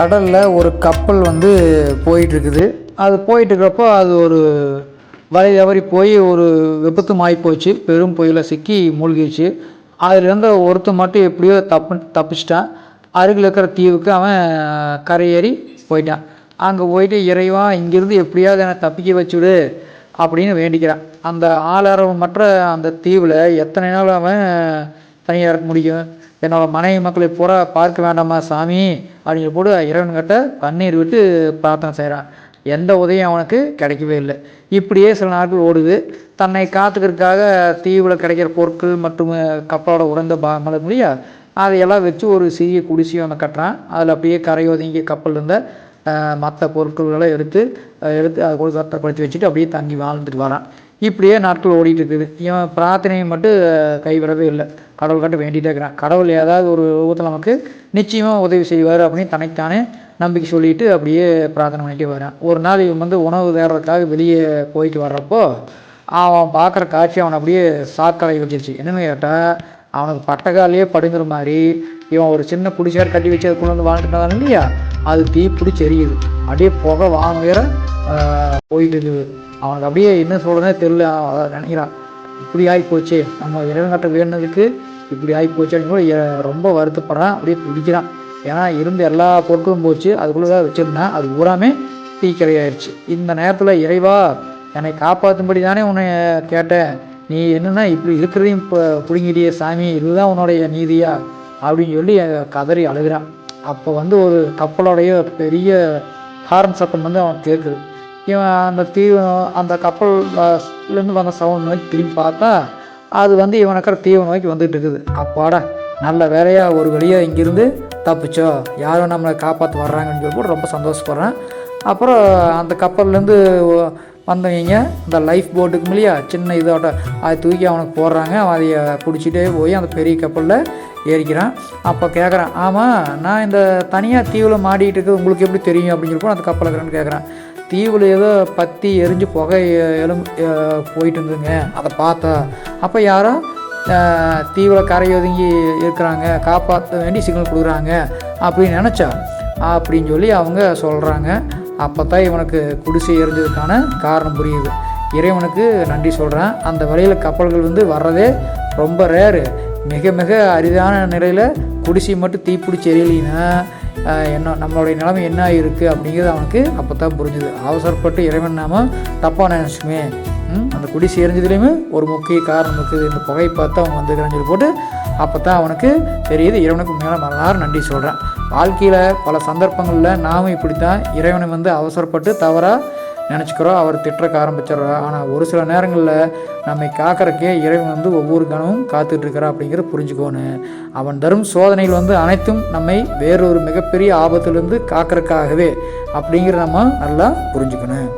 கடலில் ஒரு கப்பல் வந்து போயிட்டுருக்குது. அது போயிட்டுருக்கிறப்போ அது ஒரு வழி தவறி போய் ஒரு விபத்தும் போச்சு பெரும் புயலில் சிக்கி மூழ்கிடுச்சு அதில் இருந்த மட்டும் எப்படியோ தப்பு தப்பிச்சிட்டான். அருகில் இருக்கிற தீவுக்கு அவன் கரையேறி போயிட்டான். அங்கே போயிட்டு இறைவா இங்கேருந்து எப்படியாவது என்னை தப்பிக்க வச்சுடு அப்படின்னு வேண்டிக்கிறான். அந்த ஆளாரமற்ற அந்த தீவில் எத்தனை நாள் அவன் தனியாக இருக்க முடியும் என்னோட மனைவி மக்களை பூரா பார்க்க வேண்டாமா சாமி? அப்படின்னு போட்டு இறைவன்கிட்ட கண்ணீர் விட்டு பிரார்த்தனை செய்கிறான் எந்த உதவியும் அவனுக்கு கிடைக்கவே இல்லை. இப்படியே சில நாட்கள் ஓடுது. தன்னை காத்துக்கிறதுக்காக தீவில் கிடைக்கிற பொருட்கள் மற்றும் கப்பலோட உடைந்த பாகங்கள் இல்லையா அதையெல்லாம் வச்சு ஒரு சிறிய குடிசையை ஒன்று கட்டுறான். அதில் அப்படியே கரையொதுங்கி கப்பல் இருந்த மற்ற பொருட்களெல்லாம் எடுத்து எடுத்து அது கூட பத்திரப்படுத்தி வச்சுட்டு அப்படியே தங்கி வாழ்ந்துட்டு வரான். இப்படியே நாட்கள் ஓடிட்டு இருக்குது இவன் பிரார்த்தனையை மட்டும் கைவிடவே இல்லை. கடவுள்கிட்ட வேண்டிகிட்டே இருக்கிறான். கடவுள் ஏதாவது ஒரு ரூபத்தில் நமக்கு நிச்சயமாக உதவி செய்வார் அப்படின்னு தனக்குத்தானே நம்பிக்கை சொல்லிட்டு அப்படியே பிரார்த்தனை பண்ணிட்டே வரான். ஒரு நாள் இவன் வந்து உணவு தேடுறதுக்காக வெளியே போயிட்டு வர்றப்போ அவன் பார்க்குற காட்சி அவனை அப்படியே சாக்கடை வச்சிருச்சு என்னன்னு கேட்டால் அவனுக்கு பட்டக்காலையே படுங்கிற மாதிரி இவன் ஒரு சின்ன குடிசார் கட்டி வச்சு அதுக்குள்ள வந்து வாழ்ந்துட்டு இல்லையா? அது தீ பிடிச்சி எரியுது. அப்படியே புகை வாங்க வேற போயிட்டு அவனுக்கு அப்படியே என்ன சொல்கிறதே தெரியல. அதான் அதை நினைக்கிறான். இப்படி ஆகி போச்சு நம்ம இறைவன்கிட்ட வேணுனதுக்கு இப்படி ஆகி அப்படின்னு கூட எ- ரொம்ப வருத்தப்படுறான். அப்படியே பிடிக்கிறான் ஏன்னா இருந்த எல்லா பொருட்களும் போச்சு. அதுக்குள்ளே தான் வச்சுருந்தேன் அது பூராமே தீக்கிரையாயிருச்சு. இந்த நேரத்தில் இறைவா என்னை காப்பாற்றும்படி தானே உன்னை கேட்டேன். நீ என்னென்னா இப்படி இருக்கிறதையும் இப்போ பிடுங்கிட்டியே சாமி இதுதான் உன்னுடைய நீதியா? அப்படின்னு சொல்லி கதறி அழுகிறான். அப்போ வந்து ஒரு கப்பலோடைய பெரிய ஹாரன் சத்தம் வந்து அவன் கேட்குது இவன் அந்த தீவு அந்த கப்பல்லேருந்து வந்த சவுண்ட் நோக்கி திரும்பி பார்த்தா அது வந்து இவனக்கிற இருக்கிற தீவை நோக்கி வந்துட்டு இருக்குது. அப்பாடா நல்ல வேலையாக ஒரு வழியாக இங்கிருந்து தப்பிச்சோ? யாரும் நம்மளை காப்பாற்ற வர்றாங்கன்னு சொல்லி கூட ரொம்ப சந்தோஷப்படுறேன். அப்புறம் அந்த கப்பல்லேருந்து வந்தவங்க இந்த லைஃப் போட்டுக்கு இல்லையா சின்ன இதோட அதை தூக்கி அவனுக்கு போடுறாங்க. அவன் அதை பிடிச்சிட்டே போய் அந்த பெரிய கப்பலில் ஏறிக்கிறான். அப்போ கேட்குறான் ஆமாம் நான் இந்த தனியாக தீவில் மாடிக்கிட்டு இருக்குது உங்களுக்கு எப்படி தெரியும்? அப்படின்னு சொல்லி அந்த கப்பல் இருக்கிறேன்னு கேட்குறான் தீவில் ஏதோ பற்றி எரிஞ்சு புகை எலும் போயிட்டு இருந்துங்க அதை பார்த்தா அப்போ யாரோ தீவில் கரை ஒதுங்கி இருக்கிறாங்க. காப்பாற்ற வேண்டி சிக்னல் கொடுக்குறாங்க. அப்படின்னு நினச்சா அப்படின்னு சொல்லி அவங்க சொல்கிறாங்க அப்போ தான் இவனுக்கு குடிசை எரிஞ்சதுக்கான காரணம் புரியுது. இறைவனுக்கு நன்றி சொல்கிறேன் அந்த வழியில் கப்பல்கள் வந்து வர்றதே ரொம்ப ரேரு மிக மிக அரிதான நிலையில் குடிசை மட்டும் தீப்பிடிச்சி எரியலைன்னா என்ன நம்மளுடைய நிலைமை என்ன இருக்குது அப்படிங்கிறது அவனுக்கு அப்போ தான் புரிஞ்சுது. அவசரப்பட்டு இறைவன் நாம தப்பாக நினச்சுமே அந்த குடிசை எரிஞ்சதுலேயுமே ஒரு முக்கிய காரணம் இருக்குது இந்த புகை பார்த்து அவன் வந்துக்கிறான்னு சொல்லி போட்டு அப்போ தான் அவனுக்கு தெரியுது இறைவனுக்கு மேலே எல்லாரும் நன்றி சொல்கிறான் வாழ்க்கையில் பல சந்தர்ப்பங்களில் நாமும் இப்படி தான் இறைவனை வந்து அவசரப்பட்டு தவறாக நினச்சிக்கிறோம். அவர் திட்டுறக்க ஆரம்பிச்சிடுறோம் ஆனால் ஒரு சில நேரங்களில் நம்மை காக்கறக்கே இறைவன் வந்து ஒவ்வொரு கணமும் காத்துட்ருக்கிறா அப்படிங்கிறத புரிஞ்சுக்கோணும் அவன் தரும் சோதனைகள் வந்து அனைத்தும் நம்மை வேறொரு மிகப்பெரிய ஆபத்துலேருந்து காக்கறக்காகவே அப்படிங்கிற நம்ம நல்லா புரிஞ்சுக்கணும்.